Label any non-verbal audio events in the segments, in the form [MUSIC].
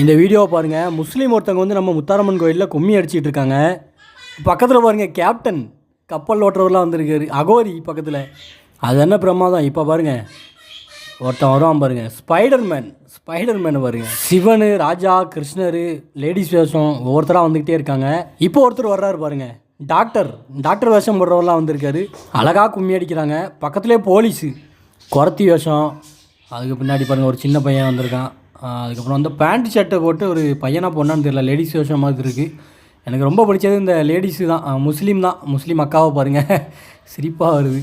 இந்த வீடியோவை பாருங்கள் முஸ்லீம் ஒருத்தவங்க வந்து நம்ம முத்தாரம்மன் கோயிலில் கும்மி அடிச்சிட்டு இருக்காங்க. பக்கத்தில் பாருங்கள் கேப்டன் கப்பல் ஓட்டுறவர்லாம் வந்திருக்காரு. அகோரி பக்கத்தில். அது என்ன பிரமாதம் இப்போ பாருங்கள் ஒருத்தன் வருவான் பாருங்கள் ஸ்பைடர்மேன் ஸ்பைடர்மேன் பாருங்கள் சிவனு ராஜா கிருஷ்ணர் லேடிஸ் வேஷம் ஒவ்வொருத்தராக வந்துக்கிட்டே இருக்காங்க. இப்போ ஒருத்தர் வர்றாரு பாருங்கள் டாக்டர் டாக்டர் வேஷம் போடுறவரெலாம் வந்திருக்காரு. அழகாக கும்மி அடிக்கிறாங்க. பக்கத்துலேயே போலீஸு குரத்தி வேஷம். அதுக்கு பின்னாடி பாருங்கள் ஒரு சின்ன பையன் வந்திருக்கான். அதுக்கப்புறம் வந்து பேண்ட் ஷர்ட்டை போட்டு ஒரு பையனாக பொண்ணான்னு தெரியல லேடிஸ் வேஷம் மாதிரி இருக்குது எனக்கு ரொம்ப பிடிச்சது இந்த லேடிஸு தான் முஸ்லீம் தான் முஸ்லீம் அக்காவை பாருங்கள் [LAUGHS] சிரிப்பாக வருது.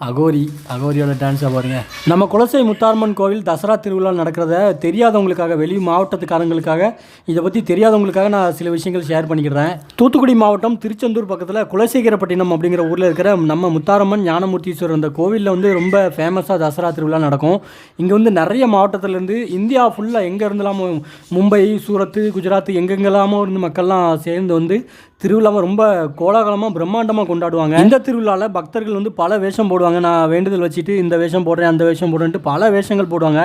அகோரி அகோரியோட டான்ஸை பாருங்கள் நம்ம குலசை முத்தாரம்மன் கோவில் தசரா திருவிழா நடக்கிறத தெரியாதவங்களுக்காக வெளி மாவட்டத்துக்காரங்களுக்காக இதை பற்றி தெரியாதவங்களுக்காக நான் சில விஷயங்கள் ஷேர் பண்ணிக்கிறேன். தூத்துக்குடி மாவட்டம் திருச்செந்தூர் பக்கத்தில் குலசேகரப்பட்டினம் அப்படிங்கிற ஊரில் இருக்கிற நம்ம முத்தாரம்மன் ஞானமூர்த்தீஸ்வரர் அந்த கோவிலில் வந்து ரொம்ப ஃபேமஸாக தசரா திருவிழா நடக்கும். இங்கே வந்து நிறைய மாவட்டத்திலேருந்து இந்தியா ஃபுல்லாக எங்கே இருந்தெல்லாமோ மும்பை சூரத்து குஜராத் எங்கெங்கெல்லாமோ இருந்து மக்கள்லாம் சேர்ந்து வந்து திருவிழாவை ரொம்ப கோலாகலமாக பிரம்மாண்டமாக கொண்டாடுவாங்க. இந்த திருவிழாவில் பக்தர்கள் வந்து பல வேஷம் போடுவாங்க. நான் வேண்டுதல் வச்சுட்டு இந்த வேஷம் போடுறேன் அந்த வேஷம் போடுறேன்ட்டு பல வேஷங்கள் போடுவாங்க.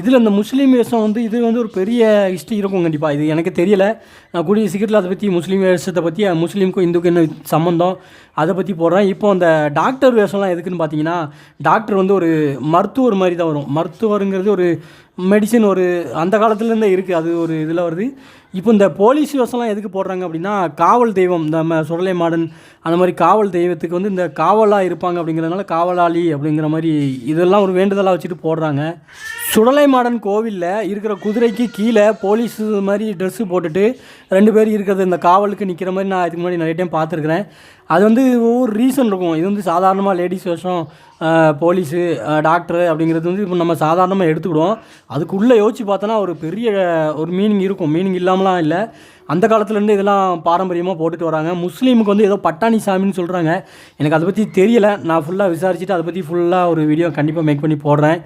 இதில் இந்த முஸ்லீம் வேஷம் வந்து இது வந்து ஒரு பெரிய ஹிஸ்ட்ரி இருக்கும் கண்டிப்பாக இது எனக்கு தெரியல. நான் கூடிய சீக்கிரத்தில் அதை பற்றி முஸ்லீம் வேஷத்தை பற்றி முஸ்லீமுக்கும் இந்துக்கும் என்ன சம்மந்தம் அதை பற்றி போடுறேன். இப்போ அந்த டாக்டர் வேஷம்லாம் எதுக்குன்னு பார்த்தீங்கன்னா டாக்டர் வந்து ஒரு மருத்துவர் மாதிரி தான் வரும். மருத்துவருங்கிறது ஒரு மெடிசன் ஒரு அந்த காலத்துலேருந்தே இருக்குது அது ஒரு இதில் வருது. இப்போ இந்த போலீஸ் வேஷம்லாம் எதுக்கு போடுறாங்க அப்படின்னா காவல் தெய்வம் நம்ம சுடலை மாடன் அந்த மாதிரி காவல் தெய்வத்துக்கு வந்து இந்த காவலாக இருப்பாங்க அப்படிங்கிறதுனால காவலாளி அப்படிங்கிற மாதிரி இதெல்லாம் ஒரு வேண்டுதலாக வச்சுட்டு போடுறாங்க. சுடலை மாடன் கோவிலில் இருக்கிற குதிரைக்கு கீழே போலீஸ் மாதிரி ட்ரெஸ்ஸு போட்டுட்டு ரெண்டு பேர் இருக்கிறது இந்த காவலுக்கு நிற்கிற மாதிரி நான் இதுக்கு முன்னாடி நிறைய டைம் பார்த்துருக்குறேன். அது வந்து ஒவ்வொரு ரீசன் இருக்கும். இது வந்து சாதாரணமாக லேடிஸ் வேஷம் போலீஸு டாக்டரு அப்படிங்கிறது வந்து இப்போ நம்ம சாதாரணமாக எடுத்துக்கிடுவோம். அதுக்குள்ளே யோசிச்சு பார்த்தோன்னா ஒரு பெரிய ஒரு மீனிங் இருக்கும். மீனிங் இல்லாமலாம் இல்லை. அந்த காலத்துலேருந்து இதெல்லாம் பாரம்பரியமாக போட்டுட்டு வராங்க. முஸ்லீமுக்கு வந்து ஏதோ பட்டாணி சாமின்னு சொல்கிறாங்க எனக்கு அதை பற்றி தெரியலை. நான் ஃபுல்லாக விசாரிச்சுட்டு அதை பற்றி ஃபுல்லாக ஒரு வீடியோ கண்டிப்பாக மேக் பண்ணி போடுறேன்.